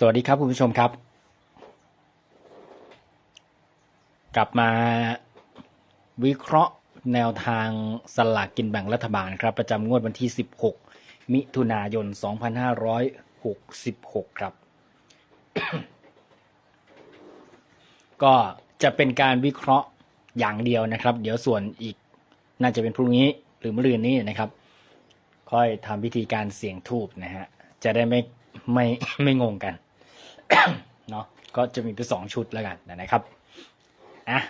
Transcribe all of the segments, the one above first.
สวัสดีครับคุณผู้ชมครับ กลับมาวิเคราะห์แนวทางสลากกินแบ่งรัฐบาลครับ ประจำงวดวันที่ 16 มิถุนายน 2566 ครับ ก็จะเป็นการวิเคราะห์อย่างเดียวนะครับ เดี๋ยวส่วนอีกน่าจะเป็นพรุ่งนี้หรือมะรืนนี้นะครับ ค่อยทำพิธีการเสี่ยงทูบนะฮะจะได้ไม่ไม่ไม่งงกัน เนาะก็จะมีเป็นสองชุดแล้วกันนะครับอะ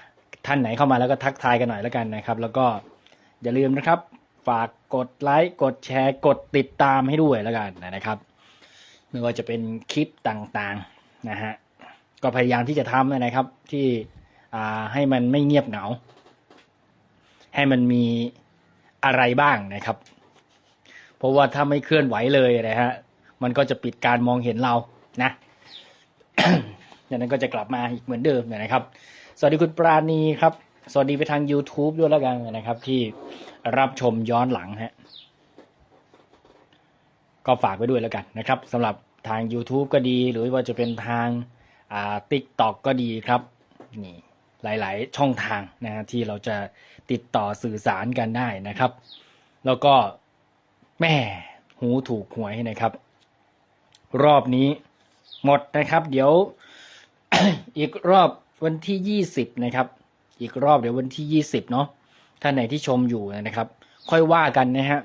ท่านไหนเข้ามาแล้วก็ทักทายกันหน่อยแล้วกันนะครับ แล้วก็อย่าลืมนะครับ ฝากกดไลค์กดแชร์ กดติดตามให้ด้วยแล้วกันนะครับไม่ว่าจะเป็นคลิปต่างๆนะฮะก็พยายามที่จะทำนะครับ ที่อ่าให้มันไม่เงียบเหงา ให้มันมีอะไรบ้างนะครับ เพราะว่าถ้าไม่เคลื่อนไหวเลยนะฮะมันก็จะปิดการมองเห็นเรานะ จากนั้นก็จะกลับมาอีกเหมือนเดิมนะครับ สวัสดีคุณปราณีครับ สวัสดีไปทาง YouTube ด้วยแล้วกันนะครับ ที่รับชมย้อนหลังฮะก็ฝากไว้ด้วยแล้วกันนะครับสำหรับทาง YouTube ก็ดี หรือว่าจะเป็นทางอ่า TikTok ก็ดีครับนี่หลาย ๆ ช่องทางนะฮะที่เราจะติดต่อสื่อสารกันได้นะครับ แล้วก็แม่หูถูกหวยนะครับ รอบนี้ หมดนะครับ เดี๋ยว อีกรอบวันที่ยี่สิบนะครับ อีกรอบเดี๋ยววันที่ยี่สิบเนาะท่านไหนที่ชมอยู่นะครับ ค่อยว่ากันนะฮะ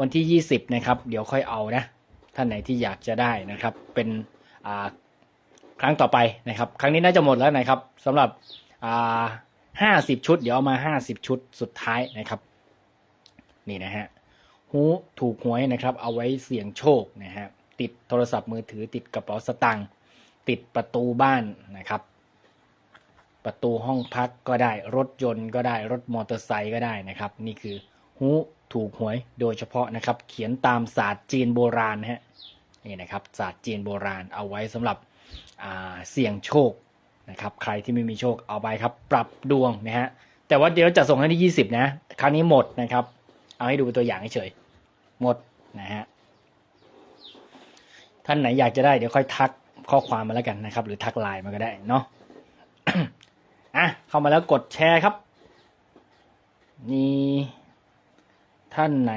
วันที่ยี่สิบนะครับ เดี๋ยวค่อยเอานะท่านไหนที่อยากจะได้นะครับ เป็นอ่าครั้งต่อไปนะครับ ครั้งนี้น่าจะหมดแล้วนะครับสำหรับอ่าห้าสิบชุด เดี๋ยวเอามาห้าสิบชุดสุดท้ายนะครับ นี่นะฮะหูถูกหวยนะครับ เอาไว้เสี่ยงโชคนะฮะ ติดโทรศัพท์มือถือ ติดกระเป๋าสตางค์ติดประตูบ้านนะครับ ประตูห้องพักก็ได้รถยนต์ก็ได้รถมอเตอร์ไซค์ก็ได้นะครับ นี่คือหูถูกหวยโดยเฉพาะนะครับ เขียนตามศาสตร์จีนโบราณนะฮะนี่นะครับศาสตร์จีนโบราณเอาไว้สำหรับเสี่ยงโชคนะครับ ใครที่ไม่มีโชคเอาไปครับ ปรับดวงนะฮะแต่ว่าเดี๋ยวจะส่งให้ที่ยี่สิบนะ ครั้งนี้หมดนะครับ เอาให้ดูเป็นตัวอย่างเฉยๆหมดนะฮะ ท่านไหนอยากจะได้เดี๋ยวค่อยทักข้อความมาแล้วกันนะครับ หรือทักไลน์มาก็ได้เนาะอะเข้ามาแล้วกดแชร์ครับมีท่านไหน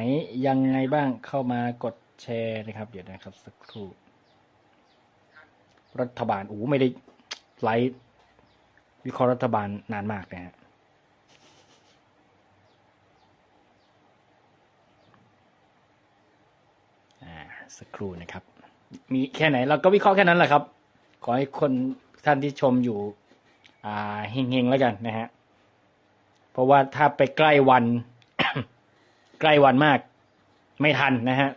ยังไงบ้างเข้ามากดแชร์นะครับ เดี๋ยวนะครับ สักครู่ รัฐบาลอู้ไม่ได้ไลฟ์วิเคราะห์รัฐบาลนานมากนะฮะอ่าสักครู่นะครับ มีแค่ไหน เราก็วิเคราะห์แค่นั้นแหละครับ ขอให้คนท่านที่ชมอยู่ อ่าเฮงๆแล้วกันนะฮะเพราะว่าถ้าไปใกล้วัน ใกล้วันมาก ไม่ทันนะฮะ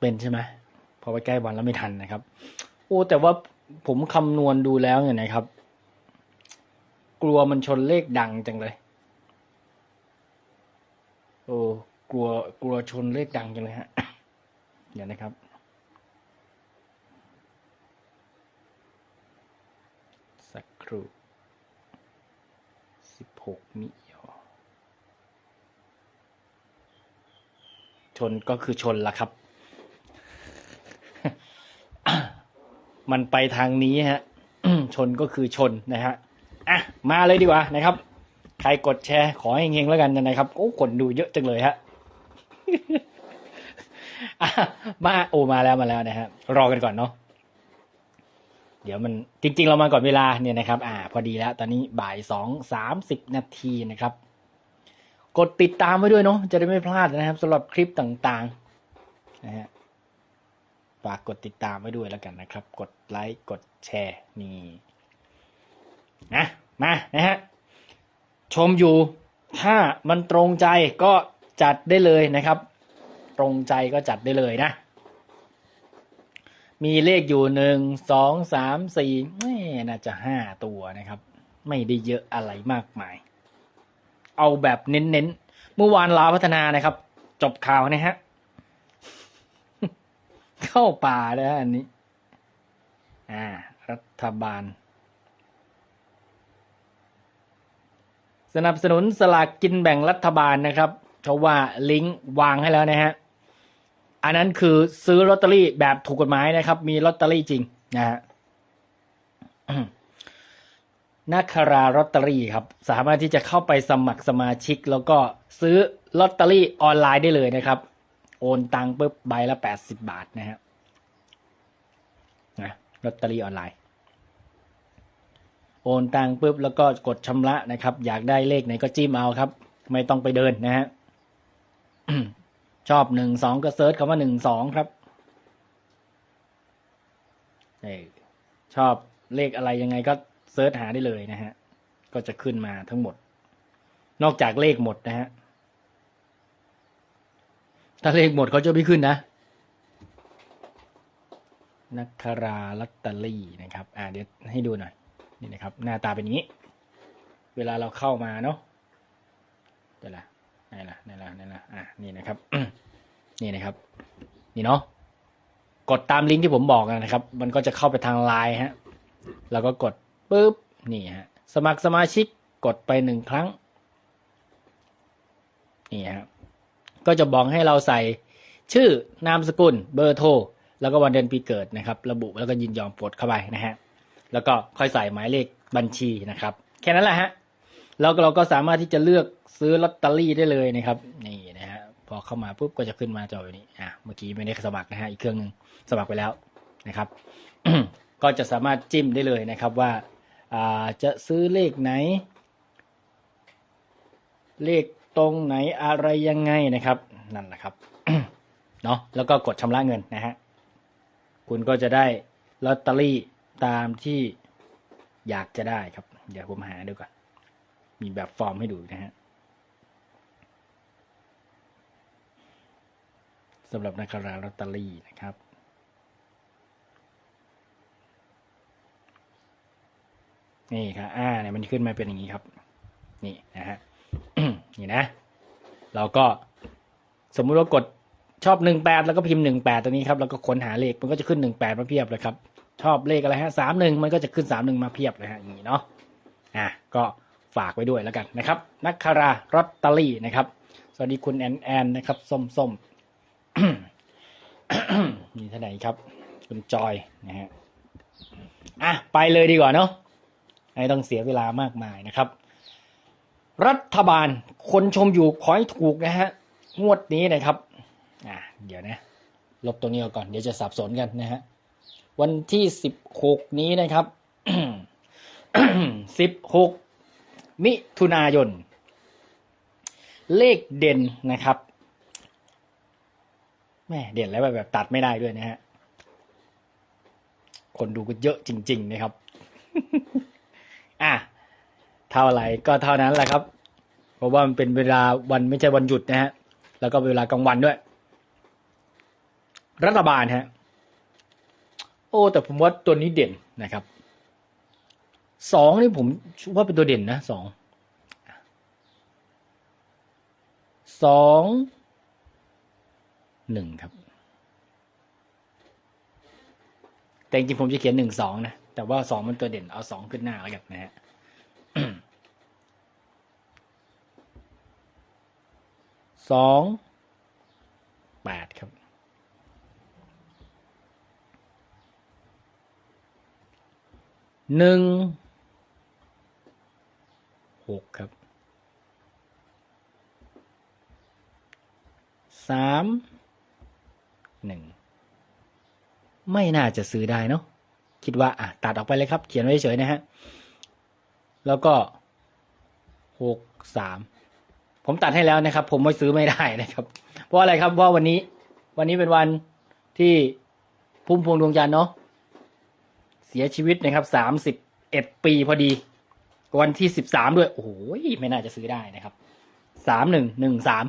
เป็นใช่ไหมพอไปใกล้วันแล้วไม่ทันนะครับ โอ้แต่ว่าผมคำนวณดูแล้วเนี่ยนะครับ กลัวมันชนเลขดังจังเลยโอ้กลัวกลัวชนเลขดังจังเลยฮะ เดี๋ยวนะครับ สักครู่สิบหกมิยอชนก็คือชนละครับ มันไปทางนี้ฮะ ชนก็คือชนนะฮะ อะ มาเลยดีกว่านะครับ ใครกดแชร์ขอให้เฮงๆแล้วกันนะครับ โอ้ คนดูเยอะจังเลยฮะ มาโอมาแล้วมาแล้วนะฮะรอกันก่อนเนาะเดี๋ยวมันจริง ๆ เรามาก่อนเวลาเนี่ยนะครับ อ่า พอดีแล้ว ตอนนี้บ่ายสองสามสิบนาทีนะครับ กดติดตามไว้ด้วยเนาะจะได้ไม่พลาดนะครับสำหรับคลิปต่างๆนะฮะฝากกดติดตามไว้ด้วยแล้วกันนะครับ กดไลค์กดแชร์นี่นะมานะฮะชมอยู่ถ้ามันตรงใจก็จัดได้เลยนะครับ ตรงใจก็จัดได้เลยนะ มีเลขอยู่หนึ่งสองสามสี่แม่น่าจะห้าตัวนะครับ ไม่ได้เยอะอะไรมากมาย เอาแบบเน้นๆ เมื่อวานลาพัฒนานะครับ จบข่าวนะฮะ เข้าป่าเลยฮะอันนี้ อ่า รัฐบาลสนับสนุนสลากกินแบ่งรัฐบาลนะครับเพราะว่าลิงก์วางให้แล้วนะฮะ อันนั้นคือซื้อลอตเตอรี่แบบถูกกฎหมายนะครับ มีลอตเตอรี่จริงนะฮะนาคาราลอตเตอรี่ครับ สามารถที่จะเข้าไปสมัครสมาชิก แล้วก็ซื้อลอตเตอรี่ออนไลน์ได้เลยนะครับ โอนตังค์ปุ๊บใบละแปดสิบบาทนะฮะนะลอตเตอรี่ออนไลน์ โอนตังค์ปุ๊บแล้วก็กดชำระนะครับ อยากได้เลขไหนก็จิ้มเอาครับ ไม่ต้องไปเดินนะฮะ ชอบหนึ่งสองก็เซิร์ชคำว่าหนึ่งสองครับเออชอบเลขอะไรยังไงก็เซิร์ชหาได้เลยนะฮะ ก็จะขึ้นมาทั้งหมด นอกจากเลขหมดนะฮะ ถ้าเลขหมดเขาจะไม่ขึ้นนะนักคาราลัตเตอรี่นะครับ อ่าเดี๋ยวให้ดูหน่อย นี่นะครับ หน้าตาเป็นอย่างนี้ เวลาเราเข้ามาเนาะเดี๋ยวละ ไหนล่ะไหนล่ะไหนล่ะอะนี่นะครับนี่นะครับ นี่เนาะกดตามลิงก์ที่ผมบอกนะครับ มันก็จะเข้าไปทางไลน์ฮะแล้วก็กดปุ๊บนี่ฮะสมัครสมาชิกกดไปหนึ่งครั้งนี่ฮะก็จะบอกให้เราใส่ชื่อนามสกุลเบอร์โทรแล้วก็วันเดือนปีเกิดนะครับ ระบุแล้วก็ยินยอมกดเข้าไปนะฮะแล้วก็ค่อยใส่หมายเลขบัญชีนะครับ แค่นั้นแหละฮะ แล้วเราก็สามารถที่จะเลือกซื้อลอตเตอรี่ได้เลยนะครับ นี่นะฮะพอเข้ามาปุ๊บก็จะขึ้นมาจอแบบนี้อะเมื่อกี้ไม่ได้สมัครนะฮะอีกเครื่องหนึ่งสมัครไปแล้วนะครับ ก็จะสามารถจิ้มได้เลยนะครับว่าอ่าจะซื้อเลขไหน เลขตรงไหนอะไรยังไงนะครับ นั่นแหละครับเนาะแล้วก็กดชำระเงินนะฮะคุณก็จะได้ลอตเตอรี่ตามที่อยากจะได้ครับ เดี๋ยวผมหาดูก่อน มีแบบฟอร์มให้ดูนะฮะสำหรับนักการาลอตเตอรี่นะครับ นี่ครับอ่าเนี่ยมันขึ้นมาเป็นอย่างนี้ครับ นี่นะฮะนี่นะ เราก็สมมุติว่ากดชอบหนึ่งแปดแล้วก็พิมพ์หนึ่งแปดตัวนี้ครับแล้วก็ค้นหาเลขมันก็จะขึ้นหนึ่งแปดมาเพียบเลยครับ ชอบเลขอะไรฮะสามหนึ่งมันก็จะขึ้นสามหนึ่งมาเพียบเลยฮะอย่างนี้เนาะอะก็ ฝากไว้ด้วยแล้วกันนะครับนักคาราลอตเตอรี่นะครับ สวัสดีคุณแอนแอนนะครับส้มส้มมีท่านไหนครับ คุณจอยนะฮะอะไปเลยดีกว่าเนาะไม่ต้องเสียเวลามากมายนะครับ รัฐบาลคนชมอยู่ขอให้ถูกนะฮะงวดนี้นะครับอะเดี๋ยวนะ ลบตรงนี้ออกก่อนเดี๋ยวจะสับสนกันนะฮะวันที่สิบหกนี้นะครับสิบหก มิถุนายน เลขเด่นนะครับแม่เด่นแล้วแบบตัดไม่ได้ด้วยนะฮะ คนดูก็เยอะจริง ๆ นะครับ อะ เท่าไหร่ก็เท่านั้นแหละครับ เพราะว่ามันเป็นเวลาวันไม่ใช่วันหยุดนะฮะ แล้วก็เวลากลางวันด้วย รัฐบาลฮะ โอ้ แต่ผมว่าตัวนี้เด่นนะครับ สองนี่ผมว่าเป็นตัวเด่นนะสองสองหนึ่งครับ แต่จริงผมจะเขียนหนึ่งสองนะ แต่ว่าสองมันตัวเด่นเอาสองขึ้นหน้าแล้วกันนะฮะสองแปดครับหนึ่ง หกครับสามหนึ่งไม่น่าจะซื้อได้เนาะคิดว่าอะตัดออกไปเลยครับ เขียนไว้เฉยนะฮะ แล้วก็หกสามผมตัดให้แล้วนะครับ ผมไม่ซื้อไม่ได้นะครับ เพราะอะไรครับเพราะวันนี้ วันนี้เป็นวันที่พุ่มพวงดวงจันทร์เนาะเสียชีวิตนะครับสามสิบเอ็ดปีพอดี วันที่สิบสามด้วย โอ้โหไม่น่าจะซื้อได้นะครับสามหนึ่งหนึ่งสาม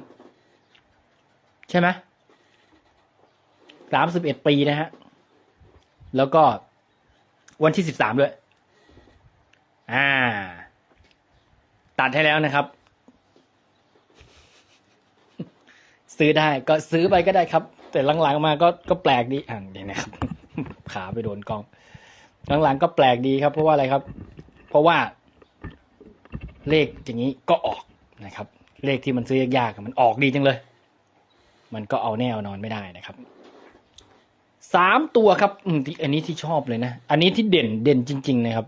ใช่ไหมสามสิบเอ็ดปีนะฮะ แล้วก็วันที่สิบสามด้วย อ่า ตัดให้แล้วนะครับ ซื้อได้ก็ซื้อไปก็ได้ครับ แต่หลังๆมาก็ก็แปลกดีอ่านดีนะครับ ขาไปโดนกล้อง หลังๆก็แปลกดีครับ เพราะว่าอะไรครับ เพราะว่า เลขอย่างนี้ก็ออกนะครับ เลขที่มันซื้อยากๆมันออกดีจังเลย มันก็เอาแน่เอานอนไม่ได้นะครับสามตัวครับอืมอันนี้ที่ชอบเลยนะ อันนี้ที่เด่นเด่นจริง ๆ นะครับ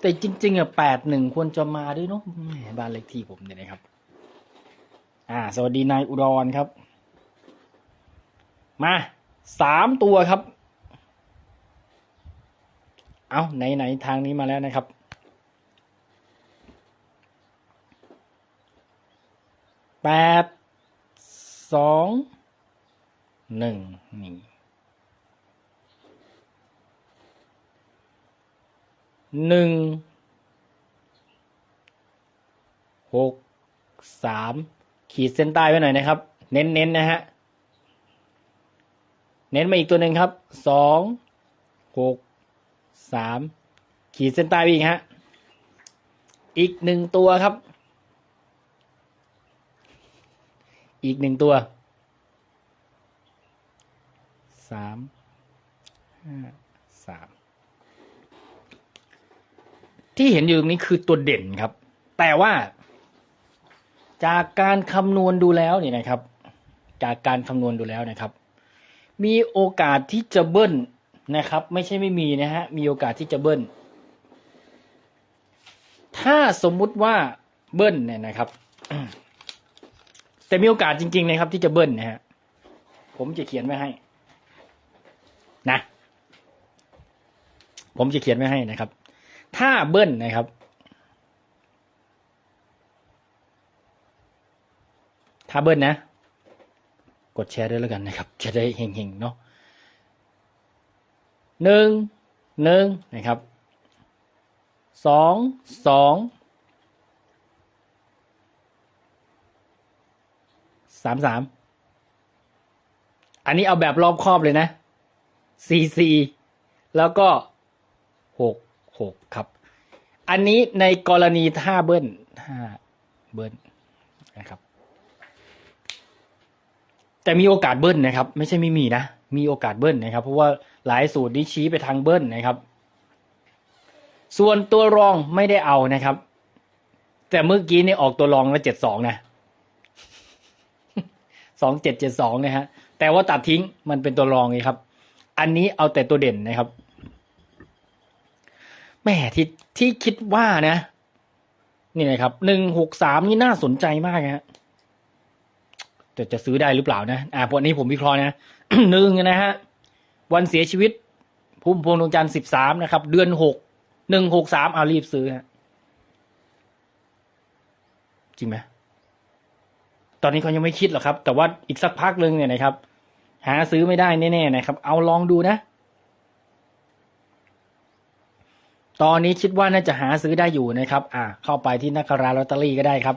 แต่จริง ๆอะแปดหนึ่งควรจะมาด้วยเนาะบ้านเลขที่ผมเนี่ยนะครับ อ่า สวัสดีนายอุดรครับ มาสามตัวครับ เอาไหนไหนทางนี้มาแล้วนะครับ แปด สอง หนึ่ง นี่ หนึ่ง หก สาม ขีดเส้นใต้ไว้หน่อยนะครับ เน้นๆนนะฮะ เน้นมาอีกตัวหนึ่งครับ สอง หก สามขีดเส้นใต้ไปอีกฮะ อีกหนึ่งตัวครับ อีกหนึ่งตัวสามห้าสามที่เห็นอยู่ตรงนี้คือตัวเด่นครับ แต่ว่า จากการคำนวณดูแล้วเนี่ยนะครับ จากการคำนวณดูแล้วนะครับ มีโอกาสที่จะเบิ้ล นะครับ ไม่ใช่ไม่มีนะฮะ มีโอกาสที่จะเบิ้ล ถ้าสมมุติว่าเบิ้ลเนี่ยนะครับ แต่มีโอกาสจริง ๆ นะครับ ที่จะเบิ้ลนะฮะ ผมจะเขียนไว้ให้ นะ ผมจะเขียนไว้ให้นะครับ ถ้าเบิ้ลนะครับถ้าเบิ้ลนะ กดแชร์ด้วยแล้วกันนะครับ จะได้เฮงๆเนาะ หนึ่งหนึ่งนะครับสองสองสามสามอันนี้เอาแบบรอบครอบเลยนะสี่สี่แล้วก็หกหกครับ อันนี้ในกรณีถ้าเบิ้ลถ้าเบิ้ลนะครับ แต่มีโอกาสเบิ้ลนะครับ ไม่ใช่ไม่มีนะ มีโอกาสเบิ้ลนะครับ เพราะว่า หลายสูตรนี้ชี้ไปทางเบิ้ลนะครับ ส่วนตัวรองไม่ได้เอานะครับ แต่เมื่อกี้นี่ออกตัวรองแล้วเจ็ดสองนะสองเจ็ดเจ็ดสองนะฮะแต่ว่าตัดทิ้งมันเป็นตัวรองไงครับ อันนี้เอาแต่ตัวเด่นนะครับแม่ที่ที่คิดว่านะ นี่นะครับหนึ่งหกสามนี่น่าสนใจมากนะฮะจะจะซื้อได้หรือเปล่านะ อ่าพวกนี้ผมวิเคราะห์นะหนึ่งนะฮะ วันเสียชีวิตพุ่มพวงดวงจันทร์สิบสามนะครับ เดือนหกหนึ่งหกสามเอารีบซื้อฮะจริงไหมตอนนี้เขายังไม่คิดหรอกครับ แต่ว่าอีกสักพักหนึ่งเนี่ยนะครับ หาซื้อไม่ได้แน่ๆนะครับ เอาลองดูนะ ตอนนี้คิดว่าน่าจะหาซื้อได้อยู่นะครับ อ่า เข้าไปที่นักราลอตเตอรี่ก็ได้ครับ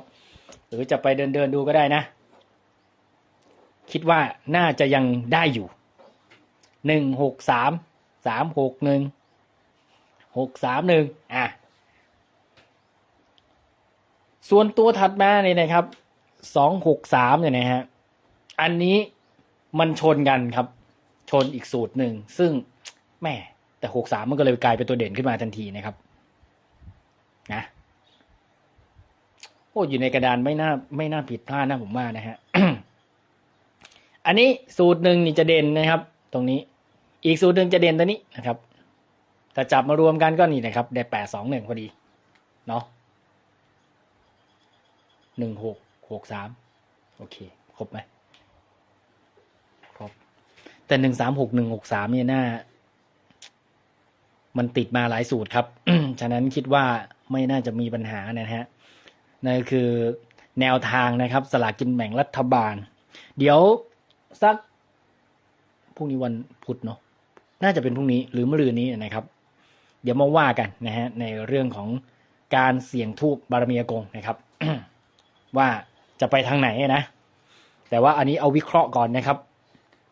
หรือจะไปเดินเดินๆดูก็ได้นะ คิดว่าน่าจะยังได้อยู่ หนึ่งหกสามสามหกหนึ่งหกสามหนึ่งอะส่วนตัวถัดมาเนี่ยนะครับสองหกสามเนี่ยนะฮะอันนี้มันชนกันครับ ชนอีกสูตรหนึ่งซึ่งแม่แต่หกสามมันก็เลยกลายเป็นตัวเด่นขึ้นมาทันทีนะครับ นะโอ้อยู่ในกระดานไม่น่าไม่น่าผิดพลาดนะผมว่านะฮะอันนี้สูตรหนึ่งนี่จะเด่นนะครับ ตรงนี้ อีกสูตรหนึ่งจะเด่นตัวนี้นะครับถ้าจับมารวมกันก็นี่นะครับ ได้แปดสองหนึ่งพอดีเนาะหนึ่งหกหกสามโอเค ครบไหมครบ แต่หนึ่งสามหกหนึ่งหกสามเนี่ยน่า มันติดมาหลายสูตรครับ ฉะนั้นคิดว่าไม่น่าจะมีปัญหานะฮะนั่นคือแนวทางนะครับ สลากกินแบ่งรัฐบาล เดี๋ยวสักพรุ่งนี้วันพุธเนาะ น่าจะเป็นพรุ่งนี้หรือมะรืนนี้นะครับ เดี๋ยวมาว่ากันนะฮะในเรื่องของการเสี่ยงทูบบารมีอากงนะครับ ว่าจะไปทางไหนนะ แต่ว่าอันนี้เอาวิเคราะห์ก่อนนะครับ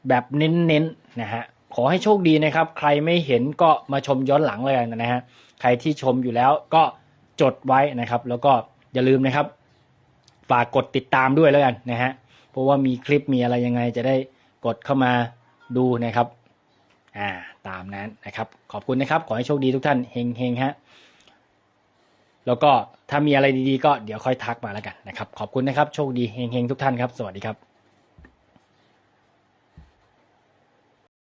แบบเน้นๆนะฮะขอให้โชคดีนะครับ ใครไม่เห็นก็มาชมย้อนหลังเลยนะฮะใครที่ชมอยู่แล้วก็จดไว้นะครับ แล้วก็อย่าลืมนะครับฝากกดติดตามด้วยแล้วกันนะฮะเพราะว่ามีคลิปมีอะไรยังไงจะได้กดเข้ามาดูนะครับ อ่าตามนั้นนะครับ ขอบคุณนะครับ ขอให้โชคดีทุกท่านเฮงเฮงฮะแล้วก็ถ้ามีอะไรดีๆ ก็เดี๋ยวค่อยทักมาแล้วกันนะครับ ขอบคุณนะครับ โชคดีเฮงเฮงทุกท่านครับ สวัสดีครับ